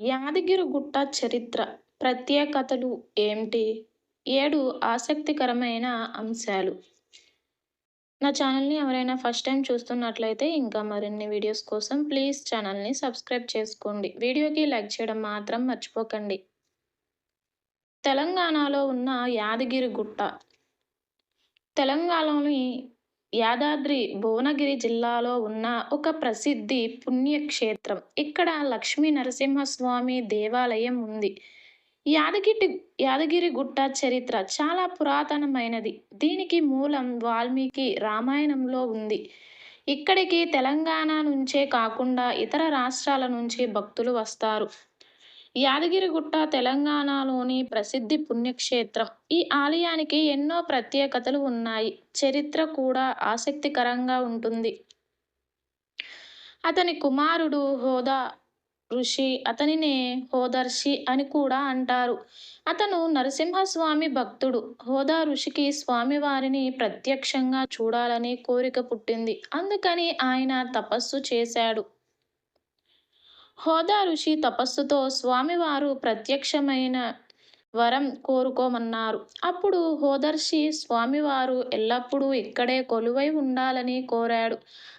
యాదగిరిగుట్ట చరిత్ర, ప్రత్యేకతలు ఏమిటి? ఏడు ఆసక్తికరమైన అంశాలు. నా ఛానల్ని ఎవరైనా ఫస్ట్ టైం చూస్తున్నట్లయితే ఇంకా మరిన్ని వీడియోస్ కోసం ప్లీజ్ ఛానల్ని సబ్స్క్రైబ్ చేసుకోండి. వీడియోకి లైక్ చేయడం మాత్రం మర్చిపోకండి. తెలంగాణలో ఉన్న యాదగిరిగుట్ట తెలంగాణలోని యాదాద్రి భువనగిరి జిల్లాలో ఉన్న ఒక ప్రసిద్ధి పుణ్యక్షేత్రం. ఇక్కడ లక్ష్మీ నరసింహస్వామి దేవాలయం ఉంది. యాదగిరి యాదగిరిగుట్ట చరిత్ర చాలా పురాతనమైనది. దీనికి మూలం వాల్మీకి రామాయణంలో ఉంది. ఇక్కడికి తెలంగాణ నుంచే కాకుండా ఇతర రాష్ట్రాల నుంచి భక్తులు వస్తారు. యాదగిరిగుట్ట తెలంగాణలోని ప్రసిద్ధి పుణ్యక్షేత్రం. ఈ ఆలయానికి ఎన్నో ప్రత్యేకతలు ఉన్నాయి. చరిత్ర కూడా ఆసక్తికరంగా ఉంటుంది. అతని కుమారుడు హోదా ఋషి. అతనినే హోదర్షి అని కూడా అంటారు. అతను నరసింహస్వామి భక్తుడు. హోదా ఋషికి స్వామివారిని ప్రత్యక్షంగా చూడాలని కోరిక పుట్టింది. అందుకని ఆయన తపస్సు చేశాడు. హోదా ఋషి తపస్సుతో స్వామివారు ప్రత్యక్షమైన వరం కోరుకోమన్నారు. అప్పుడు హోదర్షి స్వామివారు ఎల్లప్పుడూ ఇక్కడే కొలువై ఉండాలని కోరాడు.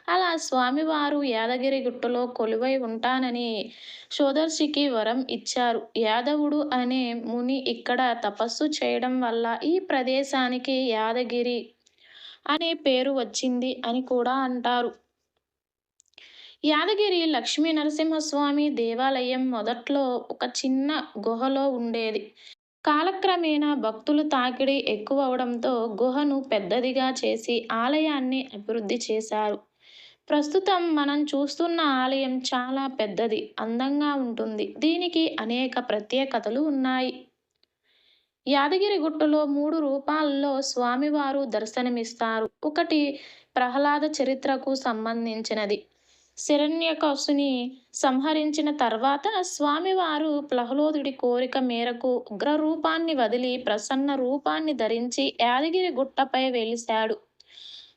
అలా స్వామివారు యాదగిరి గుట్టలో కొలువై ఉంటానని సోదర్షికి వరం ఇచ్చారు. యాదవుడు అనే ముని ఇక్కడ తపస్సు చేయడం వల్ల ఈ ప్రదేశానికి యాదగిరి అనే పేరు వచ్చింది అని కూడా అంటారు. యాదగిరి లక్ష్మీ నరసింహస్వామి దేవాలయం మొదట్లో ఒక చిన్న గుహలో ఉండేది. కాలక్రమేణా భక్తులు తాకిడి ఎక్కువవడంతో గుహను పెద్దదిగా చేసి ఆలయాన్ని అభివృద్ధి చేశారు. ప్రస్తుతం మనం చూస్తున్న ఆలయం చాలా పెద్దది, అందంగా ఉంటుంది. దీనికి అనేక ప్రత్యేకతలు ఉన్నాయి. యాదగిరి గుట్టులో మూడు రూపాల్లో స్వామివారు దర్శనమిస్తారు. ఒకటి ప్రహ్లాద చరిత్రకు సంబంధించినది. హిరణ్యకశిపుని సంహరించిన తర్వాత స్వామివారు ప్రహ్లోదుడి కోరిక మేరకు ఉగ్రరూపాన్ని వదిలి ప్రసన్న రూపాన్ని ధరించి యాదగిరి గుట్టపై వెలిశాడు.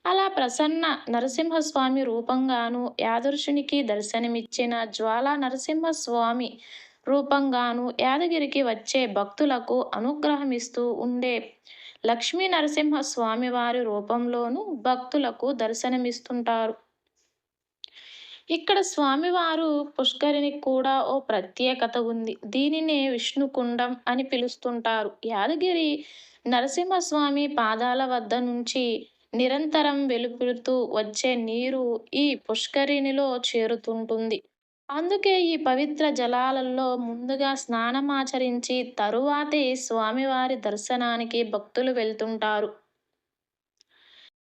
అలా ప్రసన్న నరసింహస్వామి రూపంగానూ, యాదరుషునికి దర్శనమిచ్చిన జ్వాలా నరసింహస్వామి రూపంగానూ, యాదగిరికి వచ్చే భక్తులకు అనుగ్రహమిస్తూ ఉండే లక్ష్మీ నరసింహస్వామి వారి రూపంలోనూ భక్తులకు దర్శనమిస్తుంటారు. ఇక్కడ స్వామివారు పుష్కరిణికి కూడా ఓ ప్రత్యేకత ఉంది. దీనినే విష్ణుకుండం అని పిలుస్తుంటారు. యాదగిరి నరసింహస్వామి పాదాల వద్ద నుంచి నిరంతరం వెలుపుడుతూ వచ్చే నీరు ఈ పుష్కరిణిలో చేరుతుంటుంది. అందుకే ఈ పవిత్ర జలాలలో ముందుగా స్నానమాచరించి తరువాతే స్వామివారి దర్శనానికి భక్తులు వెళ్తుంటారు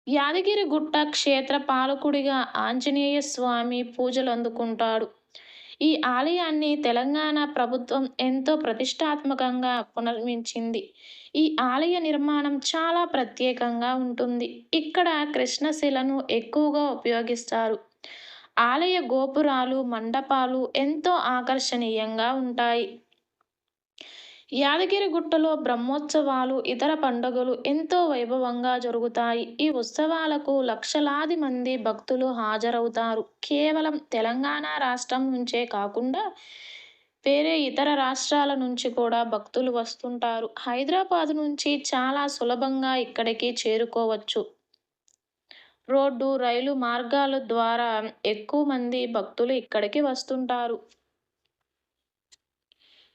యాదగిరిగుట్ట క్షేత్ర పాలకుడిగా ఆంజనేయ స్వామి పూజలు పూజలందుకుంటాడు. ఈ ఆలయాన్ని తెలంగాణ ప్రభుత్వం ఎంతో ప్రతిష్ఠాత్మకంగా పునర్మించింది ఈ ఆలయ నిర్మాణం చాలా ప్రత్యేకంగా ఉంటుంది. ఇక్కడ కృష్ణశిలను ఎక్కువగా ఉపయోగిస్తారు. ఆలయ గోపురాలు, మండపాలు ఎంతో ఆకర్షణీయంగా ఉంటాయి. యాదగిరిగుట్టలో బ్రహ్మోత్సవాలు, ఇతర పండుగలు ఎంతో వైభవంగా జరుగుతాయి. ఈ ఉత్సవాలకు లక్షలాది మంది భక్తులు హాజరవుతారు. కేవలం తెలంగాణ రాష్ట్రం నుంచే కాకుండా వేరే ఇతర రాష్ట్రాల నుంచి కూడా భక్తులు వస్తుంటారు. హైదరాబాద్ నుంచి చాలా సులభంగా ఇక్కడికి చేరుకోవచ్చు. రోడ్డు, రైలు మార్గాల ద్వారా ఎక్కువ మంది భక్తులు ఇక్కడికి వస్తుంటారు.